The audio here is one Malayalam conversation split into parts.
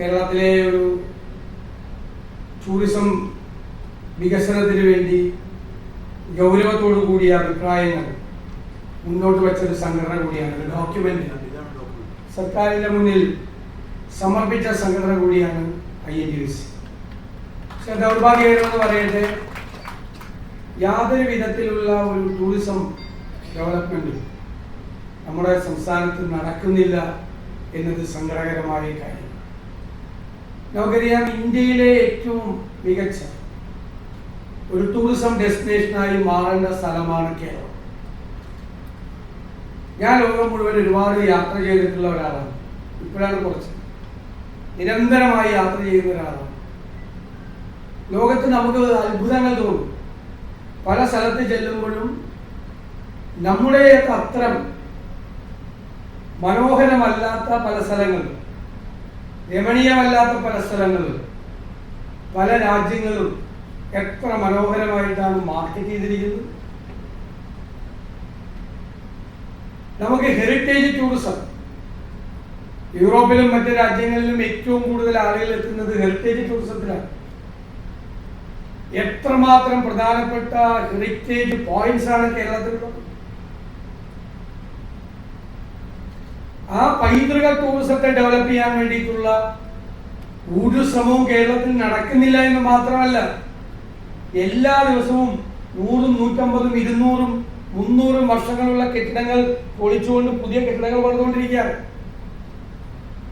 കേരളത്തിലെ ഒരു ടൂറിസം വികസനത്തിന് വേണ്ടി ഗൗരവത്തോടു കൂടിയ അഭിപ്രായങ്ങൾ മുന്നോട്ട് വെച്ചൊരു സംഘടന കൂടിയാണ്. ഒരു ഡോക്യുമെന്റ് സർക്കാരിന്റെ മുന്നിൽ സമർപ്പിച്ച സംഘടന കൂടിയാണ് ഐ എൻ ഡി സി പക്ഷെ ദൗർഭാഗ്യകരമെന്ന് പറയട്ടെ യാതൊരു വിധത്തിലുള്ള ഒരു ടൂറിസം ഡെവലപ്മെന്റ് നമ്മുടെ സംസ്ഥാനത്ത് നടക്കുന്നില്ല എന്നത് സങ്കടകരമായ കാര്യം. നമുക്കറിയാം ഇന്ത്യയിലെ ഏറ്റവും മികച്ച ഒരു ടൂറിസം ഡെസ്റ്റിനേഷനായി മാറേണ്ട സ്ഥലമാണ് കേരളം. ഞാൻ ലോകം മുഴുവൻ ഒരുപാട് യാത്ര ചെയ്തിട്ടുള്ള ഒരാളാണ്. ഇപ്പോഴാണ് കുറച്ച്. നിരന്തരമായി യാത്ര ചെയ്യുന്ന ഒരാളാണ്. ലോകത്ത് നമുക്ക് അത്ഭുതങ്ങൾ തോന്നും. പല സ്ഥലത്ത് ചെല്ലുമ്പോഴും നമ്മുടെ അത്രം മനോഹരമല്ലാത്ത പല സ്ഥലങ്ങളും രമണീയമല്ലാത്ത പല സ്ഥലങ്ങളും പല രാജ്യങ്ങളും എത്ര മനോഹരമായിട്ടാണ് മാർക്കറ്റ് ചെയ്തിരിക്കുന്നത്. നമുക്ക് ഹെറിറ്റേജ് ടൂറിസം യൂറോപ്പിലും മറ്റ് രാജ്യങ്ങളിലും ഏറ്റവും കൂടുതൽ ആളുകൾ എത്തുന്നത് ഹെറിറ്റേജ് ടൂറിസത്തിലാണ് എത്രമാത്രം പ്രധാനപ്പെട്ട ഹെറിറ്റേജ് പോയിന്റ്സ് ആണ് കേരളത്തിലുള്ളത്. ആ പൈതൃക ടൂറിസത്തെ ഡെവലപ്പ് ചെയ്യാൻ വേണ്ടിയിട്ടുള്ള ഒരു ശ്രമവും കേരളത്തിൽ നടക്കുന്നില്ല എന്ന് മാത്രമല്ല എല്ലാ ദിവസവും നൂറും നൂറ്റമ്പതും ഇരുന്നൂറും മുന്നൂറും വർഷങ്ങളുള്ള കെട്ടിടങ്ങൾ പൊളിച്ചുകൊണ്ട് പുതിയ കെട്ടിടങ്ങൾ പണിതുകൊണ്ടിരിക്കുകയാണ്.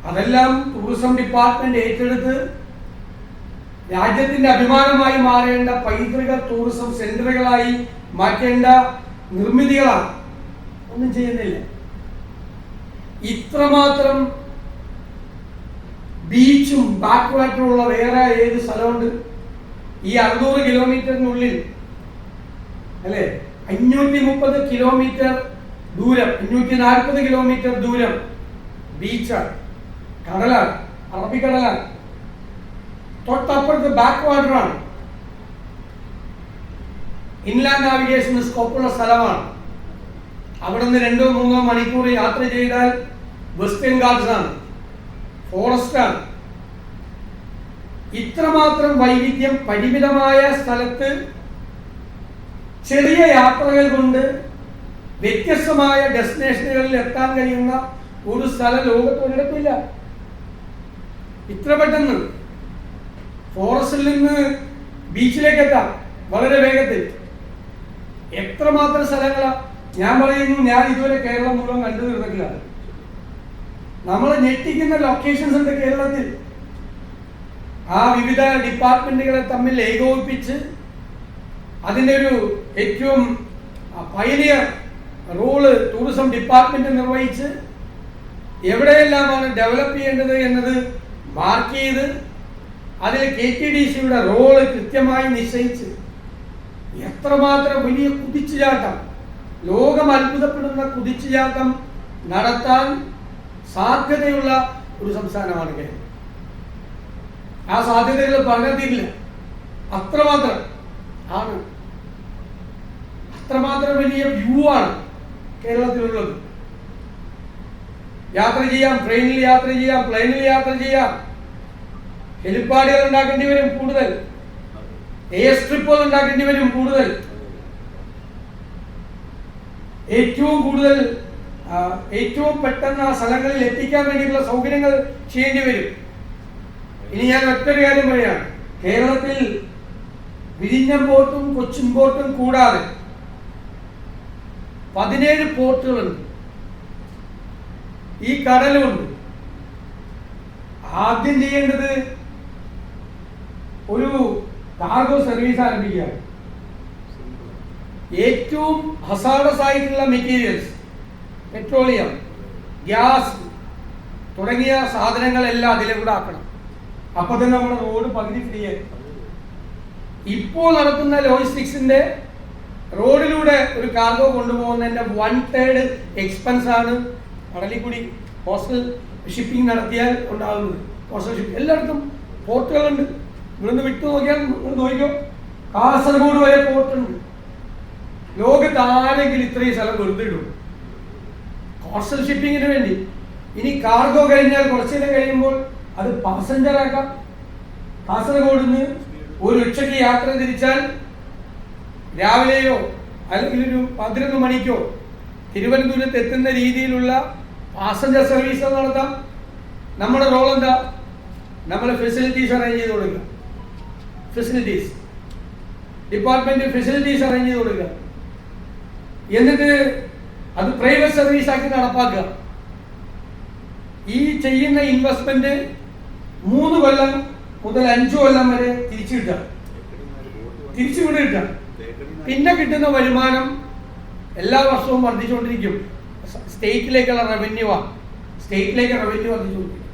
അതെല്ലാം ടൂറിസം ഡിപ്പാർട്ട്മെന്റ് ഏറ്റെടുത്ത് രാജ്യത്തിന്റെ അഭിമാനമായി മാറേണ്ട പൈതൃക ടൂറിസം സെന്ററുകളായി മാറ്റേണ്ട നിർമ്മിതികളാണ്. ഒന്നും ചെയ്യുന്നില്ല. ഇത്രമാത്രം ബീച്ചും ബാക്ക് ഉള്ള വേറെ ഏത് സ്ഥലമുണ്ട്? ഈ അറുന്നൂറ് കിലോമീറ്ററിനുള്ളിൽ അല്ലെ? അഞ്ഞൂറ്റി മുപ്പത് കിലോമീറ്റർ ദൂരം അഞ്ഞൂറ്റി നാൽപ്പത് കിലോമീറ്റർ ദൂരം ബീച്ചാണ് കടലാണ് അറബിക്കടലാണ് തൊട്ടപ്പുറത്ത് ബാക്ക് വാട്ടറാണ് ഇൻലാൻഡ് നാവിഗേഷന് സ്കോപ്പുള്ള സ്ഥലമാണ്. അവിടെ നിന്ന് രണ്ടോ മൂന്നോ മണിക്കൂർ യാത്ര ചെയ്താൽ വെസ്റ്റേൺ ഗാർഡ്സ് ആണ് ഫോറസ്റ്റ് ആണ്. ഇത്രമാത്രം വൈവിധ്യം പരിമിതമായ സ്ഥലത്ത് ചെറിയ യാത്രകൾ കൊണ്ട് വ്യത്യസ്തമായ ഡെസ്റ്റിനേഷനുകളിൽ എത്താൻ കഴിയുന്ന ഒരു സ്ഥലം ലോകത്ത് ഒരിടത്തില്ല ഇത്ര പെട്ടെന്ന് ഫോറസ്റ്റിൽ നിന്ന് ബീച്ചിലേക്ക് എത്താം വളരെ വേഗത്തിൽ. എത്രമാത്രം സ്ഥലങ്ങളാ? ഞാൻ പറയുന്നു ഞാൻ ഇതുവരെ കേരളം മുഴുവൻ കണ്ടു നമ്മൾ ഞെട്ടിക്കുന്ന ലൊക്കേഷൻസ് ഉണ്ട് കേരളത്തിൽ. ആ വിവിധ ഡിപ്പാർട്ട്മെന്റുകളെ തമ്മിൽ ഏകോപിപ്പിച്ച് അതിന്റെ ഒരു ഏറ്റവും പൈലിയർ റോൾ ടൂറിസം ഡിപ്പാർട്ട്മെന്റ് നിർവഹിച്ച് എവിടെയെല്ലാമാണ് ഡെവലപ്പ് ചെയ്യേണ്ടത് എന്നത് മാർക്ക് ചെയ്ത് അതിൽ കെ ടി ഡി സിയുടെ റോൾ കൃത്യമായി നിശ്ചയിച്ച് എത്രമാത്രം വലിയ കുതിച്ചുചാട്ടം ലോകം അത്ഭുതപ്പെടുന്ന കുതിച്ചുചാട്ടം നടത്താൻ സാധ്യതയുള്ള ഒരു സംസ്ഥാനമാണ് കേരളം. ആ സാധ്യതകൾ പറഞ്ഞിട്ടില്ല അത്രമാത്രം ആണ്. അത്രമാത്രം വലിയ വ്യൂ ആണ് കേരളത്തിലുള്ളത്. യാത്ര ചെയ്യാം ട്രെയിനിൽ യാത്ര ചെയ്യാം പ്ലെയിനിൽ യാത്ര ചെയ്യാം. ഹെലിപ്പാഡുകൾ ഉണ്ടാക്കേണ്ടി വരും കൂടുതൽ. എയർ സ്ട്രിപ്പുകൾ ഉണ്ടാക്കേണ്ടി വരും കൂടുതൽ. ഏറ്റവും കൂടുതൽ ഏറ്റവും പെട്ടെന്ന് ആ സ്ഥലങ്ങളിൽ എത്തിക്കാൻ വേണ്ടിയിട്ടുള്ള സൗകര്യങ്ങൾ ചെയ്യേണ്ടി വരും. ഇനി ഞാൻ മറ്റൊരു കാര്യം പറയാണ്. കേരളത്തിൽ വിഴിഞ്ഞം പോർട്ടും കൊച്ചിൻ പോർട്ടും കൂടാതെ പതിനേഴ് പോർട്ടുകളുണ്ട്. ഈ കടലുണ്ട്. ആദ്യം ചെയ്യേണ്ടത് ഒരു കാർഗോ സർവീസ് ആരംഭിക്കുക ഏറ്റവും ഹസാഡസ് ആയിട്ടുള്ള മെറ്റീരിയൽസ് പെട്രോളിയം ഗ്യാസ് തുടങ്ങിയ സാധനങ്ങളെല്ലാം അതിലെ കൂടെ ആക്കണം. അപ്പൊ തന്നെ നമ്മുടെ റോഡ് പകുതി ഫ്രീ ആയി. ഇപ്പോൾ നടത്തുന്ന ലോജിസ്റ്റിക്സിന്റെ റോഡിലൂടെ ഒരു കാർഗോ കൊണ്ടുപോകുന്നതിന്റെ വൺ തേർഡ് എക്സ്പെൻസ് ആണ് കടലിക്കുടി കൂടി കോസ്റ്റൽ ഷിപ്പിംഗ് നടത്തിയാൽ ഉണ്ടാകുന്നത്. കോസ്റ്റൽ ഷിപ്പിംഗ് എല്ലായിടത്തും പോർട്ടുകളുണ്ട് ഇവിടുന്ന് വിട്ടു നോക്കിയാൽ നിങ്ങൾ നോക്കിയോ കാസർഗോഡ് വരെ പോർട്ടുണ്ട് ലോകത്ത് ആരെങ്കിലും ഇത്രയും സ്ഥലം വെറുതെ ഇടും. കോഴ്സൽ ഷിപ്പിങ്ങിന് വേണ്ടി. ഇനി കാർഗോ കഴിഞ്ഞാൽ കുറച്ചു നേരം കഴിയുമ്പോൾ അത് പാസഞ്ചർ ആക്കാം. കാസർഗോഡ് നിന്ന് ഒരു ഉച്ചയ്ക്ക് യാത്ര തിരിച്ചാൽ രാവിലെയോ അല്ലെങ്കിൽ ഒരു പതിനൊന്ന് മണിക്കോ തിരുവനന്തപുരത്ത് എത്തുന്ന രീതിയിലുള്ള പാസഞ്ചർ സർവീസ് നടത്താം. നമ്മുടെ റോൾ എന്താ? നമ്മൾ ഫെസിലിറ്റീസ് അറേഞ്ച് ചെയ്ത് കൊടുക്കുക. ഫെസിലിറ്റീസ് ഡിപ്പാർട്ട്മെന്റ് ഫെസിലിറ്റീസ് അറേഞ്ച് ചെയ്ത് കൊടുക്കുക. എന്നിട്ട് അത് പ്രൈവറ്റ് സർവീസ് ആക്കി നടപ്പാക്കുക. ഈ ചെയ്യുന്ന ഇൻവെസ്റ്റ്മെന്റ് മൂന്ന് കൊല്ലം മുതൽ അഞ്ചു കൊല്ലം വരെ തിരിച്ചു കിട്ടുക. തിരിച്ചു വിട കിട്ടുക. പിന്നെ കിട്ടുന്ന വരുമാനം എല്ലാ വർഷവും വർദ്ധിച്ചുകൊണ്ടിരിക്കും. സ്റ്റേറ്റിലേക്കുള്ള റവന്യൂ സ്റ്റേറ്റിലേക്ക് റവന്യൂ വർദ്ധിച്ചുകൊണ്ടിരിക്കും.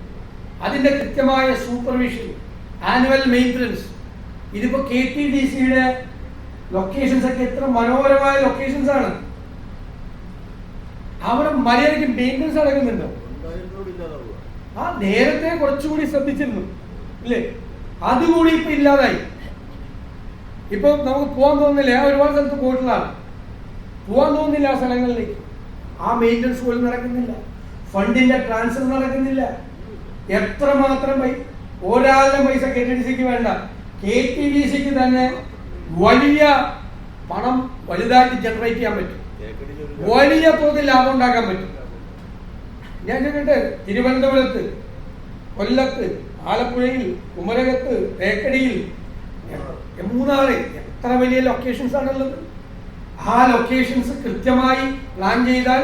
അതിന്റെ കൃത്യമായ സൂപ്പർവിഷൻ ആനുവൽ മെയിന്റനൻസ് ഇതിപ്പോ കെ ടി ഡി സിയുടെ ലൊക്കേഷൻസ് ഒക്കെ എത്ര മനോഹരമായ ലൊക്കേഷൻസ് ആണ്. അവിടെ മര്യാദയ്ക്ക് മെയിന്റനൻസ് നടക്കുന്നുണ്ടോ? ആ നേരത്തെ കുറച്ചുകൂടി ശ്രദ്ധിച്ചിരുന്നു. ഇല്ലേ? അതുകൂടി ഇപ്പൊ ഇല്ലാതായി. ഇപ്പൊ നമുക്ക് പോകാൻ തോന്നുന്നില്ല. ഒരുപാട് സ്ഥലത്ത് പോയിട്ടുള്ളതാണ്. പോകാൻ തോന്നുന്നില്ല ആ സ്ഥലങ്ങളിലേക്ക്. ആ മെയിന്റനൻസ് പോലും നടക്കുന്നില്ല. ഫണ്ടിന്റെ ട്രാൻസ്ഫർ നടക്കുന്നില്ല. എത്ര മാത്രം ഒരാളുടെ പൈസ കെ ടി ഡി സിക്ക് വേണ്ട. കെ ടി ഡി സിക്ക് തന്നെ വലിയ പണം വലുതായിട്ട് ജനറേറ്റ് ചെയ്യാൻ പറ്റും. വലിയ തോതിൽ ലാഭം ഉണ്ടാക്കാൻ പറ്റും. ഞാൻ ചോദിക്കട്ടെ തിരുവനന്തപുരത്ത് കൊല്ലത്ത് ആലപ്പുഴയിൽ കുമരകത്ത് തേക്കടിയിൽ മൂന്നാറ് എത്ര വലിയ ലൊക്കേഷൻസ് ആണുള്ളത്? ആ ലൊക്കേഷൻസ് കൃത്യമായി പ്ലാൻ ചെയ്താൽ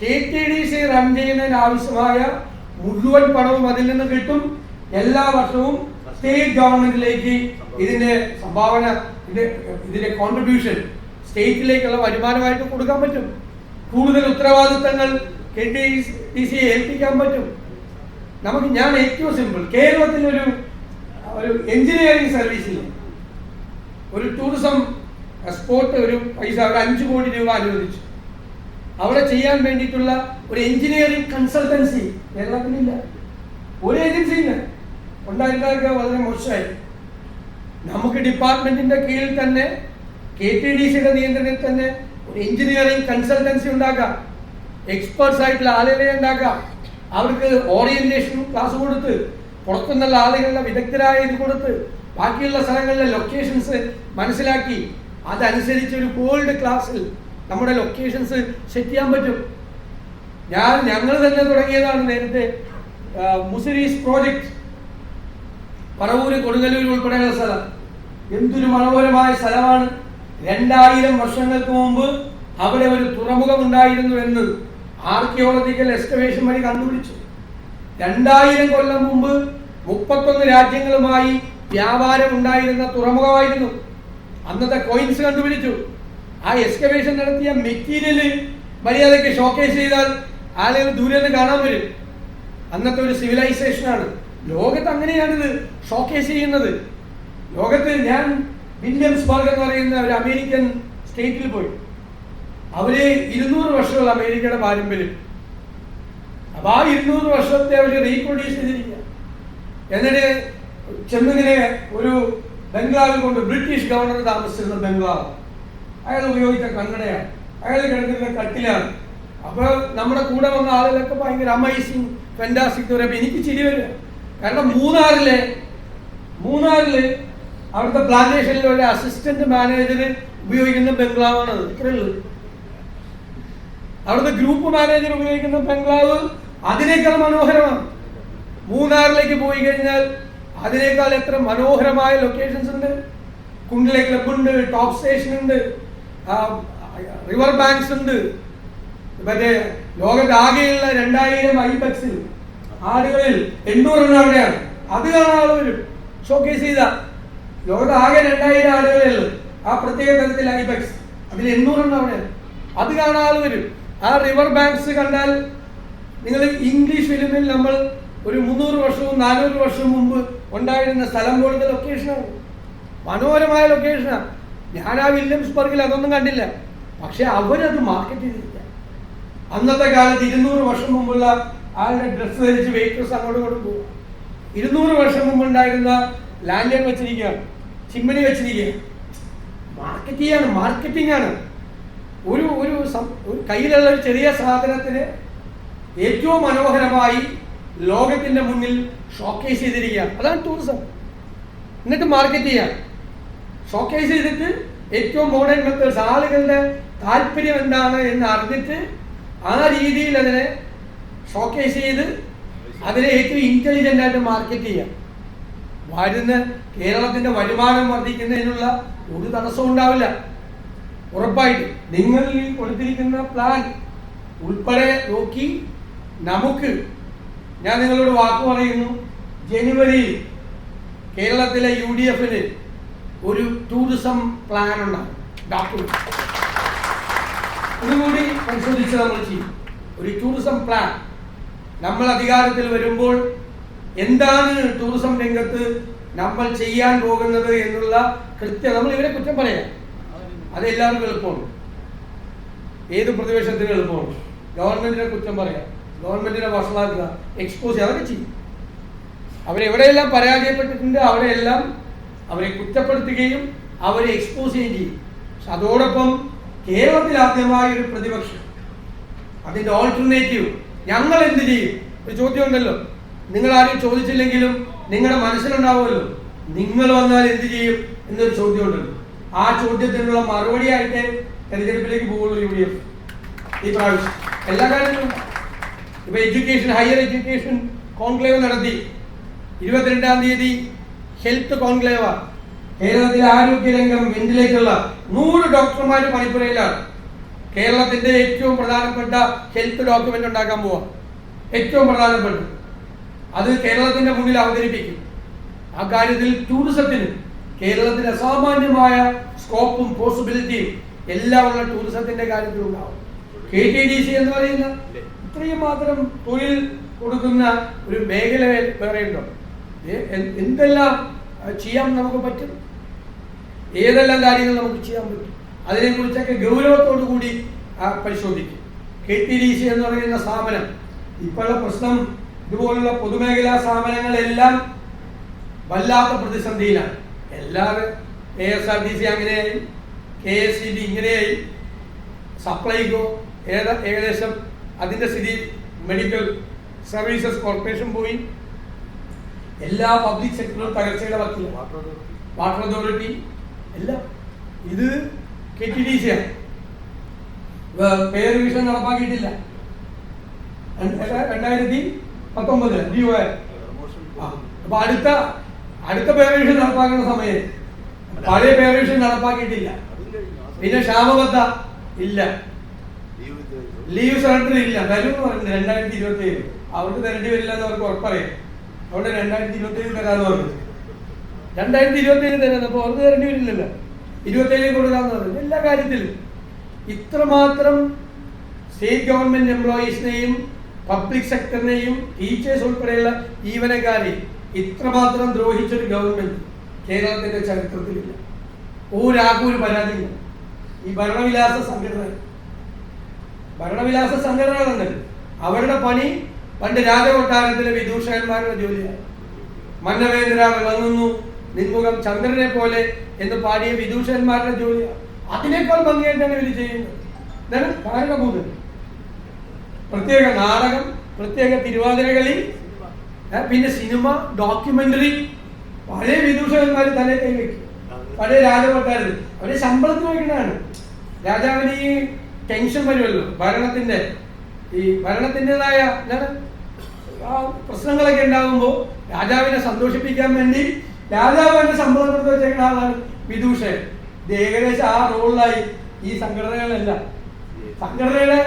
K T D C run ചെയ്യുന്നതിന് ആവശ്യമായ മുഴുവൻ പണവും അതിൽ നിന്ന് കിട്ടും. എല്ലാ വർഷവും സ്റ്റേറ്റ് ഗവൺമെന്റിലേക്ക് ഇതിന്റെ സംഭാവന ഇതിന്റെ കോൺട്രിബ്യൂഷൻ സ്റ്റേറ്റിലേക്കുള്ള വരുമാനമായിട്ട് കൊടുക്കാൻ പറ്റും. കൂടുതൽ ഉത്തരവാദിത്തങ്ങൾ കെ ടി സിയെ ഏൽപ്പിക്കാൻ പറ്റും. നമുക്ക് ഞാൻ ഏറ്റവും സിമ്പിൾ കേരളത്തിൽ ഒരു ഒരു എഞ്ചിനീയറിംഗ് സർവീസിൽ ഒരു ടൂറിസം സ്പോട്ട് ഒരു പൈസ ഒരു അഞ്ച് കോടി രൂപ അനുവദിച്ചു. അവിടെ ചെയ്യാൻ വേണ്ടിയിട്ടുള്ള ഒരു എഞ്ചിനീയറിംഗ് കൺസൾട്ടൻസി കേരളത്തിലില്ല. ഒരു ഏജൻസി ഉണ്ടായിരുന്നതൊക്കെ വളരെ മോശമായി. നമുക്ക് ഡിപ്പാർട്ട്മെന്റിന്റെ കീഴിൽ തന്നെ കെ ടി ഡി സിയുടെ നിയന്ത്രണത്തിൽ തന്നെ ഒരു എഞ്ചിനീയറിംഗ് കൺസൾട്ടൻസി ഉണ്ടാക്കാം എക്സ്പേർട്സ് ആയിട്ടുള്ള ആളുകളെ ഉണ്ടാക്കാം അവർക്ക് ഓറിയന്റേഷൻ ക്ലാസ് കൊടുത്ത് പുറത്തുനിന്നുള്ള ആളുകളുടെ വിദഗ്ധരായ ഇത് കൊടുത്ത് ബാക്കിയുള്ള സ്ഥലങ്ങളിലെ ലൊക്കേഷൻസ് മനസ്സിലാക്കി. അതനുസരിച്ച് ഒരു ഗോൾഡ് ക്ലാസ്സിൽ നമ്മുടെ ലൊക്കേഷൻസ് സെറ്റ് ചെയ്യാൻ പറ്റും. ഞാൻ ഞങ്ങൾ തന്നെ തുടങ്ങിയതാണ് നേരത്തെ മുസിരീസ് പ്രോജക്റ്റ് പറവൂര് കൊടുങ്ങല്ലൂർ ഉൾപ്പെടെയുള്ള സ്ഥലം. എന്തൊരു മനോഹരമായ സ്ഥലമാണ്. രണ്ടായിരം വർഷങ്ങൾക്ക് മുമ്പ് അവിടെ ഒരു തുറമുഖം ഉണ്ടായിരുന്നു എന്ന് ആർക്കിയോളജിക്കൽ എക്സ്കവേഷൻ വഴി കണ്ടുപിടിച്ചു. രണ്ടായിരം കൊല്ലം മുമ്പ് മുപ്പത്തൊന്ന് രാജ്യങ്ങളുമായി വ്യാപാരം ഉണ്ടായിരുന്ന തുറമുഖമായിരുന്നു. അന്നത്തെ കോയിൻസ് കണ്ടുപിടിച്ചു. ആ എക്സ്കവേഷൻ നടത്തിയ മെറ്റീരിയൽ മര്യാദയ്ക്ക് ഷോക്കേസ് ചെയ്താൽ ആളുകൾ ദൂരെ നിന്ന് കാണാൻ വരും. അന്നത്തെ ഒരു സിവിലൈസേഷനാണ് ലോകത്ത് അങ്ങനെയാണിത് ഷോക്കേസ് ചെയ്യുന്നത്. ലോകത്ത് ഞാൻ വില്യംസ്ബർഗ് എന്ന് പറയുന്ന ഒരു അമേരിക്കൻ സ്റ്റേറ്റിൽ പോയി. അവർ ഇരുന്നൂറ് വർഷമുള്ള അമേരിക്കയുടെ പാരമ്പര്യം. അപ്പൊ ആ ഇരുന്നൂറ് വർഷത്തെ അവർ റീപ്രൊഡ്യൂസ് ചെയ്തിരിക്കുക. എന്നിട്ട് ചെന്നിങ്ങനെ ഒരു ബംഗ്ലാവിൽ കൊണ്ട് ബ്രിട്ടീഷ് ഗവർണർ താമസിച്ചിരുന്ന ബംഗ്ലാവ് അയാൾ ഉപയോഗിച്ച കണ്ണടയാണ്. അയാൾ കിടക്കുന്ന കട്ടിലാണ്. അപ്പൊ നമ്മുടെ കൂടെ വന്ന ആളുകളൊക്കെ ഭയങ്കര അമൈസിങ് പറയുമ്പോൾ എനിക്ക് ചിരി വരിക. കാരണം മൂന്നാറിലെ മൂന്നാറിൽ അവിടുത്തെ പ്ലാന്റേഷനിലെ ഒരു അസിസ്റ്റന്റ് മാനേജർ ഉപയോഗിക്കുന്ന ബംഗ്ലാവാണ്. അത് ഇത്രയേ അവിടുത്തെ ഗ്രൂപ്പ് മാനേജർ ഉപയോഗിക്കുന്ന ബംഗ്ലാവ് അതിനേക്കാൾ മനോഹരമാണ്. മൂന്നാറിലേക്ക് പോയി കഴിഞ്ഞാൽ അതിനേക്കാൾ എത്ര മനോഹരമായ ലൊക്കേഷൻസ് ഉണ്ട്. കുണ്ടിലെ ക്ലബ് ഉണ്ട് ടോപ്പ് സ്റ്റേഷൻ ഉണ്ട് റിവർ ബാങ്ക്സ് ഉണ്ട്. മറ്റേ ലോകത്താകെയുള്ള രണ്ടായിരം ഐബക്സിൽ ആളുകളിൽ എണ്ണൂറെണ്ണം അവിടെയാണ്. അത് കാണാൻ വരും ഷോക്കേസ് ചെയ്ത ലോകത്ത് ആകെ രണ്ടായിരം ഉള്ളൂ ആ പ്രത്യേക തരത്തിൽ ഐബക്സ് അതിൽ എണ്ണൂറെണ്ണം അവിടെയാണ്. അത് കാണാൻ വരും ആ റിവർ ബാങ്ക്സ് കണ്ടാൽ നിങ്ങൾ ഇംഗ്ലീഷ് ഫിലിമിൽ നമ്മൾ ഒരു മുന്നൂറ് വർഷവും നാനൂറ് വർഷവും മുമ്പ് ഉണ്ടായിരുന്ന സ്ഥലം പോലത്തെ ലൊക്കേഷനാണ് മനോഹരമായ ലൊക്കേഷനാണ് ഞാൻ ആ വില്യംസ്ബർഗിൽ അതൊന്നും കണ്ടില്ല. പക്ഷെ അവരത് മാർക്കറ്റ് ചെയ്തില്ല അന്നത്തെ കാലത്ത് ഇരുന്നൂറ് വർഷം മുമ്പുള്ള ആളുടെ ഡ്രസ്സ് ധരിച്ച് വെഹിക്കിൾസ് അങ്ങോട്ട് ഇങ്ങോട്ടും പോകും ഇരുന്നൂറ് വർഷം മുമ്പ് ഉണ്ടായിരുന്ന ലാൻഡേൺ വെച്ചിരിക്കുകയാണ് ചിമ്മനി വെച്ചിരിക്കുകയാണ്. മാർക്കറ്റ് ചെയ്യാണ് മാർക്കറ്റിംഗ് ആണ്. ഒരു ഒരു ഒരു കയ്യിലുള്ള ഒരു ചെറിയ സാധനത്തിന് ഏറ്റവും മനോഹരമായി ലോകത്തിന്റെ മുന്നിൽ ഷോക്കേസ് ചെയ്തിരിക്കുകയാണ്. അതാണ് ടൂറിസം എന്നിട്ട് മാർക്കറ്റ് ചെയ്യാം ഷോക്കേസ് ചെയ്തിട്ട് ഏറ്റവും മോഡേൺ മെത്തേഡ്സ് ആളുകളുടെ താല്പര്യം എന്താണ് എന്ന് അറിഞ്ഞിട്ട് ആ രീതിയിൽ അതിനെ ഷോക്കേസ് ചെയ്ത് അതിനെ ഏറ്റവും ഇന്റലിജന്റ് ആയിട്ട് മാർക്കറ്റ് ചെയ്യാം. വരുന്ന കേരളത്തിന്റെ വരുമാനം വർദ്ധിക്കുന്നതിനുള്ള ഒരു തടസ്സവും ഉണ്ടാവില്ല. ഉറപ്പായിട്ട് നിങ്ങൾ ഈ കൊടുത്തിരിക്കുന്ന പ്ലാൻ ഉൾപ്പെടെ നോക്കി നമുക്ക് ഞാൻ നിങ്ങളോട് വാക്ക് പറയുന്നു ജനുവരിയിൽ കേരളത്തിലെ യു ഡി എഫിന് ഒരു ടൂറിസം പ്ലാൻ ഉണ്ടാകും. ഡോക്യുമെന്റ് ഇതുകൂടി പരിശോധിച്ച് നമ്മൾ ചെയ്യും. ഒരു ടൂറിസം പ്ലാൻ നമ്മൾ അധികാരത്തിൽ വരുമ്പോൾ എന്താണ് ടൂറിസം രംഗത്ത് നമ്മൾ ചെയ്യാൻ പോകുന്നത് എന്നുള്ള കൃത്യം നമ്മൾ ഇവരെ കുറ്റം പറയാം. അത് എല്ലാവർക്കും എളുപ്പമാണ് ഏത് പ്രതിപക്ഷത്തിന് എളുപ്പമാണ് ഗവൺമെന്റിനെ കുറ്റം പറയാം. ഗവൺമെന്റിനെ വഷളാക്കുക എക്സ്പോസ് ചെയ്യുക അതൊക്കെ ചെയ്യും. അവരെവിടെയെല്ലാം പരാജയപ്പെട്ടിട്ടുണ്ട് അവിടെയെല്ലാം അവരെ കുറ്റപ്പെടുത്തുകയും അവരെ എക്സ്പോസ് ചെയ്യുകയും ചെയ്യും. പക്ഷെ അതോടൊപ്പം കേരളത്തിൽ ആദ്യമായ ഒരു പ്രതിപക്ഷം അതിന്റെ ഓൾട്ടർനേറ്റീവ് ഞങ്ങൾ എന്ത് ചെയ്യും? ഒരു ചോദ്യം ഉണ്ടല്ലോ. നിങ്ങൾ ആരും ചോദിച്ചില്ലെങ്കിലും നിങ്ങളുടെ മനസ്സിലുണ്ടാവുമല്ലോ. നിങ്ങൾ വന്നാൽ എന്ത് ചെയ്യും എന്നൊരു ചോദ്യം ഉണ്ടല്ലോ. ആ ചോദ്യത്തിനുള്ള മറുപടി ആയിട്ട് തെരഞ്ഞെടുപ്പിലേക്ക് പോകുള്ളൂ യു ഡി എഫ് ഈ പ്രാവശ്യം. എല്ലാ കാര്യങ്ങളും ഇപ്പൊ എഡ്യൂക്കേഷൻ ഹയർ എഡ്യൂക്കേഷൻ കോൺക്ലേവ് നടത്തി. ഇരുപത്തിരണ്ടാം തീയതി ഹെൽത്ത് കോൺക്ലേവ കേരളത്തിലെ ആരോഗ്യരംഗം വെന്റിലേക്കുള്ള നൂറ് ഡോക്ടർമാർ പണിപ്പുരയിലാണ് കേരളത്തിന്റെ ഏറ്റവും പ്രധാനപ്പെട്ട ഹെൽത്ത് ഡോക്യുമെന്റ് ഉണ്ടാക്കാൻ പോവാ. ഏറ്റവും പ്രധാനപ്പെട്ട. അത് കേരളത്തിന്റെ മുന്നിൽ അവതരിപ്പിക്കും. ആ കാര്യത്തിൽ ടൂറിസത്തിന് കേരളത്തിന് അസാമാന്യമായ സ്കോപ്പും പോസിബിലിറ്റിയും എല്ലാം ഉള്ള ടൂറിസത്തിന്റെ കാര്യത്തിൽ ഉണ്ടാവും. കെ ടി ഡി സി എന്ന് പറയുന്ന ഇത്രയും മാത്രം തൊഴിൽ കൊടുക്കുന്ന ഒരു മേഖല വേറെ ഉണ്ടോ? എന്തെല്ലാം ചെയ്യാൻ നമുക്ക് പറ്റും? ഏതെല്ലാം കാര്യങ്ങൾ നമുക്ക് ചെയ്യാൻ പറ്റും? അതിനെക്കുറിച്ചൊക്കെ ഗൗരവത്തോടു കൂടി പരിശോധിക്കും. കെ ടി ഡി സി എന്ന് പറയുന്ന സ്ഥാപനം ഇപ്പോഴുള്ള പ്രശ്നം ഇതുപോലുള്ള പൊതുമേഖലാ സ്ഥാപനങ്ങളെല്ലാം വല്ലാത്ത പ്രതിസന്ധിയിലാണ്. എല്ലാവരും K S R T C അങ്ങനെയായി കെ എസ് ഇങ്ങനെയായി സപ്ലൈകോ ഏത ഏകദേശം അതിന്റെ സ്ഥിതി മെഡിക്കൽ സർവീസസ് കോർപ്പറേഷൻ പോയി. എല്ലാ പബ്ലിക് സെക്ടറും തകർച്ചയുടെ വക്കിലാണ്. വാട്ടർ അതോറിറ്റി എല്ലാം. ഇത് കെ ടി ഡി സിയാണ് പേ റിവിഷൻ നടപ്പാക്കിയിട്ടില്ല. രണ്ട- രണ്ടായിരത്തി പത്തൊമ്പത് ഡി ഒ അപ്പൊ അടുത്ത അടുത്ത പേര് റിവിഷൻ നടപ്പാക്കുന്ന സമയത്ത് പഴയ പേര് റിവിഷൻ നടപ്പാക്കിയിട്ടില്ല. പിന്നെ ക്ഷാമബദ്ധ ഇല്ല. ലീവ് സറണ്ടർ ഇല്ല. തരും എന്ന് പറയുന്നത് രണ്ടായിരത്തി ഇരുപത്തി ഏഴ് അവർക്ക് തരേണ്ടി വരില്ല എന്ന് അവർക്ക് ഉറപ്പറിയാം. അവിടെ രണ്ടായിരത്തി ഇരുപത്തി ഏഴ് തരാന്ന് പറഞ്ഞു. രണ്ടായിരത്തി ഇരുപത്തി ഏഴ് തരുന്നത് അപ്പൊ അവർക്ക് തരേണ്ടി വരില്ലല്ലോ. ഇരുപത്തി ഏഴിൽ കൊടുക്കാന്ന് പറഞ്ഞു എല്ലാ കാര്യത്തിലും. ഇത്രമാത്രം സ്റ്റേറ്റ് ഗവൺമെന്റ് എംപ്ലോയീസിനെയും പബ്ലിക് സെക്ടറിനെയും ടീച്ചേഴ്സ് ഉൾപ്പെടെയുള്ള ജീവനക്കാരെയും ഇത്രമാത്രം ദ്രോഹിച്ചൊരു ഗവൺമെന്റ് കേരളത്തിന്റെ ചരിത്രത്തിലില്ല. ഒരാൾക്കും ഒരു പരാതിയില്ല. ഈ ഭരണവിലാസ സംഘടന. ഭരണവിലാസ സംഘടനകളുണ്ട് അവരുടെ പണി പണ്ട് രാജകൊട്ടാരത്തിലെ വിദൂഷകന്മാരുടെ ജോലിയാണ്. മന്നവേന്ദ്ര വിളങ്ങുന്നു നിൻമുഖം ചന്ദ്രനെ പോലെ എന്ന് പാടിയ വിദൂഷന്മാരുടെ ജോലി അതിനേക്കാൾ ഭംഗിയായിട്ടാണ് ഇവർ ചെയ്യുന്നത് ഇതാണ് പ്രത്യേക നാടകം പ്രത്യേക തിരുവാതിരകളി പിന്നെ സിനിമ ഡോക്യുമെന്ററി പഴയ വിദൂഷകന്മാർ തന്നെ കൈവയ്ക്കും പഴയ രാജകൊട്ടാരത്തിൽ അവരെ ശമ്പളത്തിന് വയ്ക്കുന്നതാണ്. രാജാവിന് ഈ ടെൻഷൻ വരുമല്ലോ. ഭരണത്തിന്റെ ഈ ഭരണത്തിന്റെതായ പ്രശ്നങ്ങളൊക്കെ ഉണ്ടാകുമ്പോൾ രാജാവിനെ സന്തോഷിപ്പിക്കാൻ വേണ്ടി രാജാവ് എന്റെ സംഭവം വെച്ചേക്കുന്ന ആളാണ് വിദൂഷൻ ഇത് ഏകദേശം ആ റോളിലായി ഈ സംഘടനകളെല്ലാം. സംഘടനയുടെ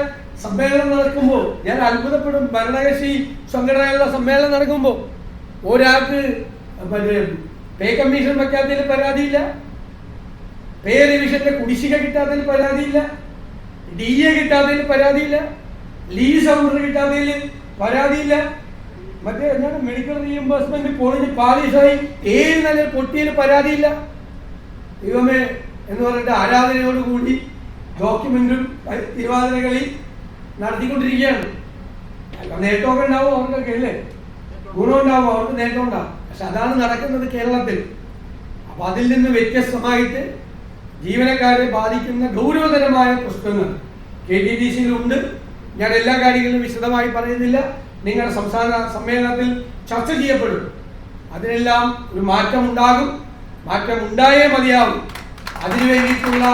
സമ്മേളനം നടക്കുമ്പോൾ ഞാൻ അത്ഭുതപ്പെടും. ഭരണകക്ഷി സംഘടനകളുടെ സമ്മേളനം നടക്കുമ്പോൾ ഒരാൾക്ക് മറ്റേ പേ കമ്മീഷൻ വെക്കാത്തതിൽ പരാതിയില്ല. പേ റിവിഷന്റെ കുടിശ്ശിക കിട്ടാത്തതിൽ പരാതിയില്ല. ഡി എ കിട്ടാത്തതിൽ പരാതിയില്ല. ലീസ് സൗണ്ടർ കിട്ടാത്തതിൽ പരാതിയില്ല. മറ്റേ എന്താണ്? മെഡിക്കൽ റീഎംബേഴ്സ്മെന്റ് പോളിസി പാലിസായി ഏഴ് നില പൊട്ടിയിൽ പരാതിയില്ല. ദൈവമേ എന്ന് പറഞ്ഞിട്ട് ആരാധനയോടുകൂടി ഡോക്യുമെന്റും തിരുവാതിരകളിൽ തിരുവാതിരകളി നടത്തിക്കൊണ്ടിരിക്കുകയാണ്. നേട്ടമൊക്കെ ഉണ്ടാവും അവർക്കൊക്കെ അല്ലേ? ഗുണം ഉണ്ടാവും അവർക്ക് നേട്ടം ഉണ്ടാവും പക്ഷെ അതാണ് നടക്കുന്നത് കേരളത്തിൽ. അപ്പൊ അതിൽ നിന്ന് വ്യത്യസ്തമായിട്ട് ജീവനക്കാരെ ബാധിക്കുന്ന ഗൗരവതരമായ പ്രശ്നങ്ങൾ കെ ടി ഡി സിയിലുണ്ട് ഞാൻ എല്ലാ കാര്യങ്ങളും വിശദമായി പറയുന്നില്ല. നിങ്ങളുടെ സംസ്ഥാന സമ്മേളനത്തിൽ ചർച്ച ചെയ്യപ്പെടും. അതിനെല്ലാം ഒരു മാറ്റം ഉണ്ടാകും മാറ്റം ഉണ്ടായേ മതിയാവും. അതിനു വേണ്ടിയിട്ടുള്ള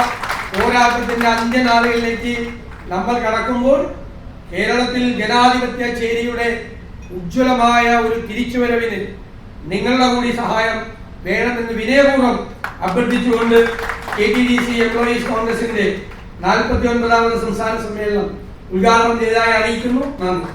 പോരാട്ടത്തിന്റെ അന്ത്യനാളുകളിലേക്ക് നമ്മൾ കടക്കുമ്പോൾ കേരളത്തിൽ ജനാധിപത്യ ചേരിയുടെ ഉജ്ജ്വലമായ ഒരു തിരിച്ചുവരവിന് നിങ്ങളുടെ കൂടി സഹായം വേണമെന്ന് വിനയപൂർവം അഭ്യർത്ഥിച്ചുകൊണ്ട് K T D C employees കോൺഗ്രസിന്റെ നാൽപ്പത്തി ഒൻപതാമത് സംസ്ഥാന സമ്മേളനം ഉദ്ഘാടനം ചെയ്തതായി അറിയിക്കുന്നു. നന്ദി.